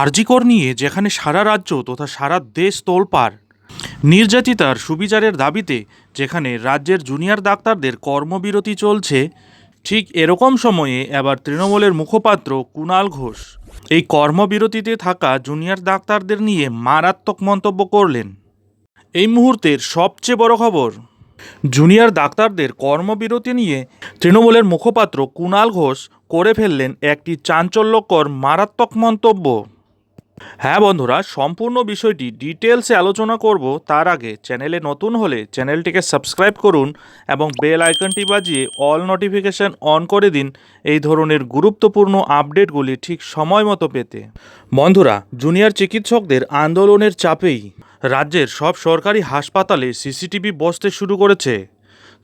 আরজিকর নিয়ে যেখানে সারা রাজ্য তথা সারা দেশ তোলপাড়। নির্যাতিতার সুবিচারের দাবিতে যেখানে রাজ্যের জুনিয়র ডাক্তারদের কর্মবিরতি চলছে, ঠিক এরকম সময়ে এবার তৃণমূলের মুখপাত্র কুণাল ঘোষ। এই কর্মবিরতিতে থাকা জুনিয়র ডাক্তারদের নিয়ে মারাত্মক মন্তব্য করলেন। এই মুহূর্তের সবচেয়ে বড় খবর, জুনিয়র ডাক্তারদের কর্মবিরতি নিয়ে তৃণমূলের মুখপাত্র কুণাল ঘোষ করে ফেললেন একটি চাঞ্চল্যকর, মারাত্মক মন্তব্য। হ্যাঁ বন্ধুরা, সম্পূর্ণ বিষয়টি ডিটেলসে আলোচনা করব। তার আগে চ্যানেলে নতুন হলে চ্যানেলটিকে সাবস্ক্রাইব করুন এবং বেল আইকনটি বাজিয়ে অল নোটিফিকেশন অন করে দিন এই ধরনের গুরুত্বপূর্ণ আপডেটগুলি ঠিক সময় মতো পেতে। বন্ধুরা, জুনিয়র চিকিৎসকদের আন্দোলনের চাপেই রাজ্যের সব সরকারি হাসপাতালে সিসিটিভি বসতে শুরু করেছে।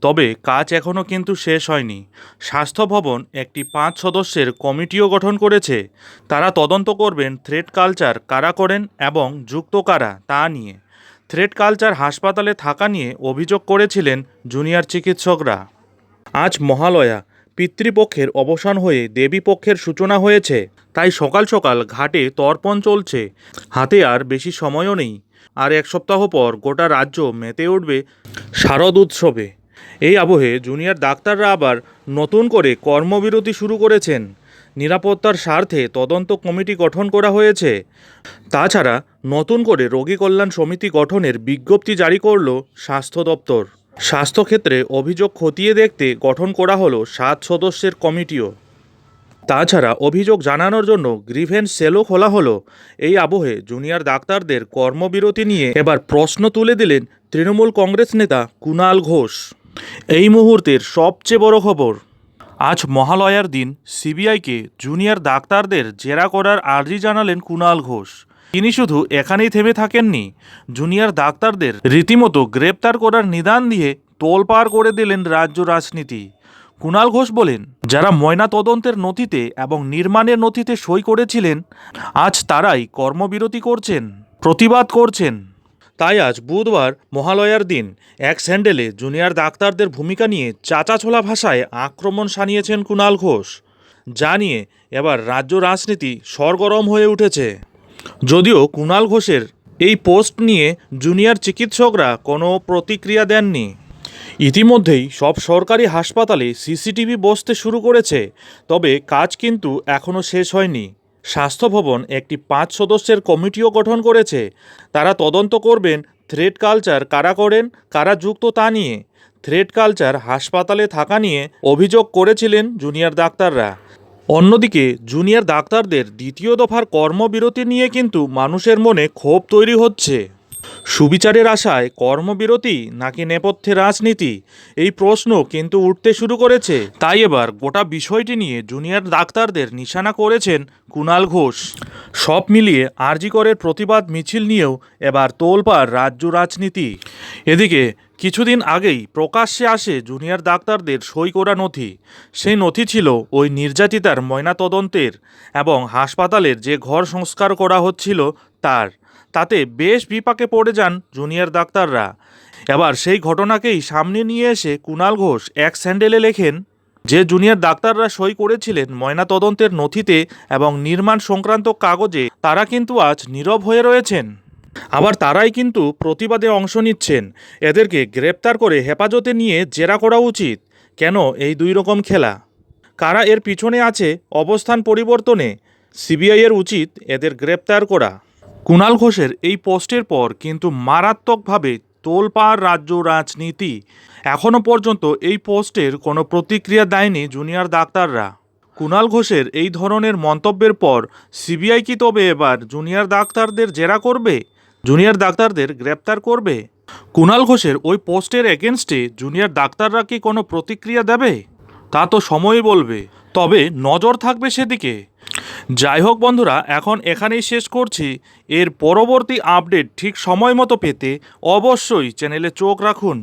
তবে কাজ এখনও কিন্তু শেষ হয়নি। স্বাস্থ্য ভবন একটি পাঁচ সদস্যের কমিটিও গঠন করেছে। তারা তদন্ত করবেন থ্রেড কালচার কারা করেন এবং যুক্ত কারা তা নিয়ে। থ্রেড কালচার হাসপাতালে থাকা নিয়ে অভিযোগ করেছিলেন জুনিয়র চিকিৎসকরা। আজ মহালয়া, পিতৃপক্ষের অবসান হয়ে দেবীপক্ষের সূচনা হয়েছে। তাই সকাল সকাল ঘাটে তর্পণ চলছে। হাতে আর বেশি সময়ও নেই। আর এক সপ্তাহ পর গোটা রাজ্য মেতে উঠবে শারদ উৎসবে। এই আবহে জুনিয়র ডাক্তাররা আবার নতুন করে কর্মবিরতি শুরু করেছেন। নিরাপত্তার স্বার্থে তদন্ত কমিটি গঠন করা হয়েছে। তাছাড়া নতুন করে রোগী কল্যাণ সমিতি গঠনের বিজ্ঞপ্তি জারি করল স্বাস্থ্য দপ্তর। স্বাস্থ্যক্ষেত্রে অভিযোগ খতিয়ে দেখতে গঠন করা হলো সাত সদস্যের কমিটিও। তাছাড়া অভিযোগ জানানোর জন্য গ্রিভেন্স সেলও খোলা হলো। এই আবহে জুনিয়র ডাক্তারদের কর্মবিরতি নিয়ে এবার প্রশ্ন তুলে দিলেন তৃণমূল কংগ্রেস নেতা কুণাল ঘোষ। এই মুহূর্তের সবচেয়ে বড় খবর, আজ মহালয়ার দিন সিবিআইকে জুনিয়র ডাক্তারদের জেরা করার আর্জি জানালেন কুণাল ঘোষ। তিনি শুধু এখানেই থেমে থাকেননি, জুনিয়র ডাক্তারদের রীতিমতো গ্রেপ্তার করার নিদান দিয়ে তোলপাড় করে দিলেন রাজ্য রাজনীতি। কুণাল ঘোষ বলেন, যারা ময়না তদন্তের নথিতে এবং নির্মাণের নথিতে সই করেছিলেন, আজ তারাই কর্মবিরতি করছেন, প্রতিবাদ করছেন। তাই আজ বুধবার মহালয়ার দিন এক স্যান্ডেলে জুনিয়র ডাক্তারদের ভূমিকা নিয়ে চাচাছোলা ভাষায় আক্রমণ সানিয়েছেন কুণাল ঘোষ, যা নিয়ে এবার রাজ্য রাজনীতি সরগরম হয়ে উঠেছে। যদিও কুণাল ঘোষের এই পোস্ট নিয়ে জুনিয়র চিকিৎসকরা কোনো প্রতিক্রিয়া দেননি। ইতিমধ্যেই সব সরকারি হাসপাতালে সিসিটিভি বসতে শুরু করেছে, তবে কাজ কিন্তু এখনও শেষ হয়নি। স্বাস্থ্য ভবন একটি পাঁচ সদস্যের কমিটিও গঠন করেছে। তারা তদন্ত করবেন থ্রেড কালচার কারা করেন, কারা যুক্ত তা নিয়ে। থ্রেড কালচার হাসপাতালে থাকা নিয়ে অভিযোগ করেছিলেন জুনিয়র ডাক্তাররা। অন্যদিকে, জুনিয়র ডাক্তারদের দ্বিতীয় দফার কর্মবিরতি নিয়ে কিন্তু মানুষের মনে ক্ষোভ তৈরি হচ্ছে। সুবিচারের আশায় কর্মবিরতি নাকি নেপথ্যে রাজনীতি? এই প্রশ্ন কিন্তু উঠতে শুরু করেছে। তাই এবার গোটা বিষয়টি নিয়ে জুনিয়র ডাক্তারদের নিশানা করেছেন কুণাল ঘোষ। সব মিলিয়ে আরজিকরের প্রতিবাদ মিছিল নিয়েও এবার তোলপাড় রাজ্য রাজনীতি। এদিকে, কিছুদিন আগেই প্রকাশ্যে আসে জুনিয়র ডাক্তারদের সই করা নথি। সেই নথি ছিল ওই নির্যাতিতার ময়নাতদন্তের এবং হাসপাতালের যে ঘর সংস্কার করা হচ্ছিল তার। তাতে বেশ বিপাকে পড়ে যান জুনিয়র ডাক্তাররা। এবার সেই ঘটনাকেই সামনে নিয়ে এসে কুণাল ঘোষ এক স্যান্ডেলে লেখেন, যে জুনিয়র ডাক্তাররা সই করেছিলেন ময়নাতদন্তের নথিতে এবং নির্মাণ সংক্রান্ত কাগজে, তারা কিন্তু আজ নীরব হয়ে রয়েছেন। আবার তারাই কিন্তু প্রতিবাদে অংশ নিচ্ছেন। এদেরকে গ্রেপ্তার করে হেফাজতে নিয়ে জেরা করা উচিত। কেন এই দুই রকম খেলা? কারা এর পিছনে আছে অবস্থান পরিবর্তনে? সিবিআইয়ের উচিত এদের গ্রেপ্তার করা। কুণাল ঘোষের এই পোস্টের পর কিন্তু মারাত্মকভাবে তোলপাড় রাজ্য রাজনীতি এখনও পর্যন্ত এই পোস্টের কোনো প্রতিক্রিয়া দেয়নি জুনিয়র ডাক্তাররা। কুণাল ঘোষের এই ধরনের মন্তব্যের পর সিবিআই কি তবে এবার জুনিয়র ডাক্তারদের জেরা করবে? জুনিয়র ডাক্তারদের গ্রেপ্তার করবে? কুণাল ঘোষের ওই পোস্টের এগেনস্টে জুনিয়র ডাক্তাররা কি কোনো প্রতিক্রিয়া দেবে? তা তো সময়ই বলবে। তবে নজর থাকবে সেদিকে। যাই হোক বন্ধুরা, এখন এখানেই শেষ করছি। এর পরবর্তী আপডেট ঠিক সময় মতো পেতে অবশ্যই চ্যানেলে চোখ রাখুন।